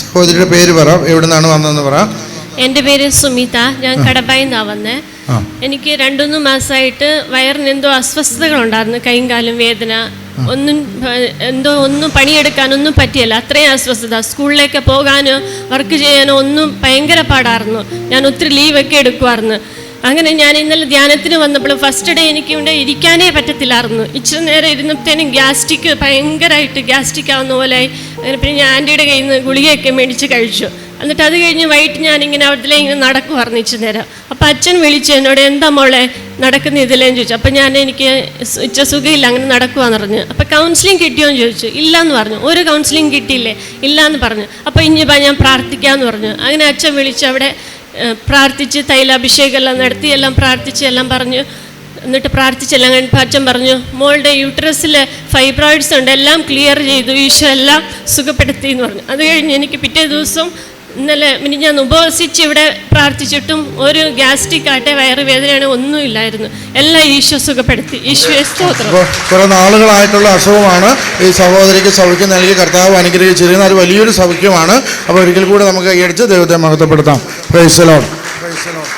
സഹോദരിയുടെ പേര് പറ എവിടെ നിന്നാണ് വന്നതെന്ന് പറ. എന്റെ പേര് സുമിത ഞാൻ കടപ്പായി നിന്നാണ് വന്നത് ആ. എനിക്ക് രണ്ടുമൂന്ന് മാസമായിട്ട് വയറിന് എന്തോ അസ്വസ്ഥതകളുണ്ടായിരുന്നു കൈയും കാലും വേദന. ഒന്നും എന്തോ ഒന്നും പണിയെടുക്കാനൊന്നും പറ്റിയല്ല അത്രയും അസ്വസ്ഥത. സ്കൂളിലേക്ക് പോകാനോ വർക്ക് ചെയ്യാനോ ഒന്നും ഭയങ്കര പാടായിരുന്നു. ഞാൻ ഒത്തിരി ലീവൊക്കെ എടുക്കുമായിരുന്നു അങ്ങനെ ഞാൻ ഇന്നലെ ധ്യാനത്തിന് വന്നപ്പോൾ ഫസ്റ്റ് ഡേ എനിക്ക് ഇവിടെ ഇരിക്കാനേ പറ്റത്തില്ലായിരുന്നു. ഇച്ചിരി നേരം ഇരുന്നപ്പോഴത്തേനും ഗ്യാസ്ട്രിക് ഭയങ്കരമായിട്ട് ഗ്യാസ്ട്രിക് ആവുന്ന പോലെ അങ്ങനെ പിന്നെ ഞാൻ ആന്റിയുടെ കയ്യിൽ നിന്ന് ഗുളികയൊക്കെ മേടിച്ച് കഴിച്ചു. എന്നിട്ട് അത് കഴിഞ്ഞ് വൈകിട്ട് ഞാനിങ്ങനെ അവിടെ ഇങ്ങനെ നടക്കുമായിരുന്നു ഇച്ചിരി നേരം. അപ്പം അച്ഛൻ വിളിച്ചു എന്നോട് എന്താ മോളെ നടക്കുന്ന ഇതിലേന്ന് ചോദിച്ചു. അപ്പം ഞാൻ എനിക്ക് ഇച്ച സുഖമില്ല അങ്ങനെ നടക്കുവാന്ന് പറഞ്ഞു. അപ്പം കൗൺസിലിംഗ് കിട്ടിയോ എന്ന് ചോദിച്ചു. ഇല്ല എന്ന് പറഞ്ഞു. ഒരു കൗൺസിലിംഗ് കിട്ടിയില്ലേ? ഇല്ല എന്ന് പറഞ്ഞു. അപ്പം ഇനി ഞാൻ പ്രാർത്ഥിക്കാമെന്ന് പറഞ്ഞു. അങ്ങനെ അച്ഛൻ വിളിച്ച് അവിടെ പ്രാർത്ഥിച്ച് തൈലാഭിഷേകമെല്ലാം നടത്തി എല്ലാം പ്രാർത്ഥിച്ച് എല്ലാം പറഞ്ഞു. എന്നിട്ട് പ്രാർത്ഥിച്ചെല്ലാം കഴിഞ്ഞ് അച്ഛൻ പറഞ്ഞു മോളുടെ യൂട്രസിൽ ഫൈബ്രോയിഡ്സ് ഉണ്ട് എല്ലാം ക്ലിയർ ചെയ്തു ഈശോ എല്ലാം സുഖപ്പെടുത്തി എന്ന് പറഞ്ഞു. അത് കഴിഞ്ഞ് എനിക്ക് പിറ്റേ ദിവസം ഇന്നലെ മിനിഞ്ഞ ഉപവസിച്ച് ഇവിടെ പ്രാർത്ഥിച്ചിട്ടും ഒരു ഗ്യാസ്ട്രിക് ആട്ടെ വയറുവേദനയാണ് ഒന്നുമില്ലായിരുന്നു എല്ലാം ഈശോ സുഖപ്പെടുത്തി. കുറെ നാളുകളായിട്ടുള്ള അസുഖമാണ്. ഈ സഹോദരിക്ക് സൗഖ്യം നൽകി കർത്താവ് അനുഗ്രഹിച്ചിരിക്കുന്ന. ഒരു വലിയൊരു സൗഖ്യമാണ്. അപ്പോൾ ഒരിക്കൽ കൂടെ നമുക്ക് കൈയടിച്ച് ദൈവത്തെ മഹത്വപ്പെടുത്താം. പ്രൈസലോൺ പ്രൈസലോൺ